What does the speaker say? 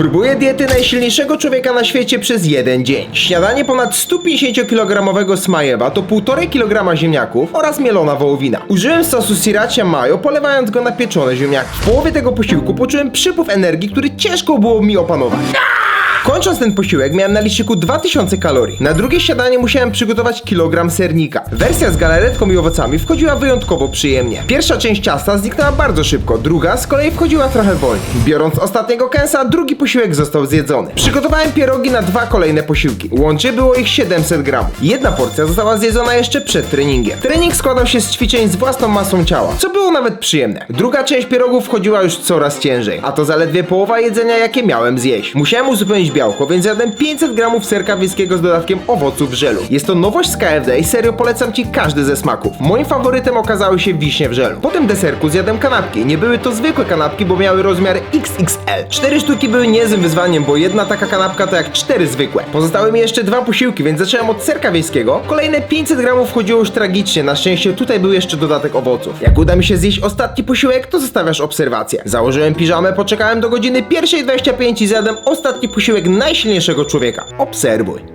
Próbuję diety najsilniejszego człowieka na świecie przez jeden dzień. Śniadanie ponad 150-kilogramowego smajewa to 1,5 kg ziemniaków oraz mielona wołowina. Użyłem sosu sriracha mayo, polewając go na pieczone ziemniaki. W połowie tego posiłku poczułem przypływ energii, który ciężko było mi opanować. Kończąc ten posiłek miałem na liczniku 2000 kalorii. Na drugie śniadanie musiałem przygotować kilogram sernika. Wersja z galaretką i owocami wchodziła wyjątkowo przyjemnie. Pierwsza część ciasta zniknęła bardzo szybko, druga z kolei wchodziła trochę wolniej. Biorąc ostatniego kęsa, drugi posiłek został zjedzony. Przygotowałem pierogi na dwa kolejne posiłki. Łącznie było ich 700 gramów. Jedna porcja została zjedzona jeszcze przed treningiem. Trening składał się z ćwiczeń z własną masą ciała, co było nawet przyjemne. Druga część pierogów wchodziła już coraz ciężej, a to zaledwie połowa jedzenia, jakie miałem zjeść. Musiałem uzupełnić białko, więc jadłem 500 gramów serka wiejskiego z dodatkiem owoców w żelu. Jest to nowość z KFD i serio polecam Ci każdy ze smaków. Moim faworytem okazały się wiśnie w żelu. Po tym deserku zjadłem kanapki. Nie były to zwykłe kanapki, bo miały rozmiar XXL. Cztery sztuki były niezłym wyzwaniem, bo jedna taka kanapka to jak cztery zwykłe. Pozostały mi jeszcze dwa posiłki, więc zacząłem od serka wiejskiego. Kolejne 500 gramów wchodziło już tragicznie, na szczęście tutaj był jeszcze dodatek owoców. Jak uda mi się zjeść ostatni posiłek, to zostawiasz obserwację. Założyłem piżamę, poczekałem do godziny 1.25 i zjadłem ostatni posiłek najsilniejszego człowieka. Obserwuj.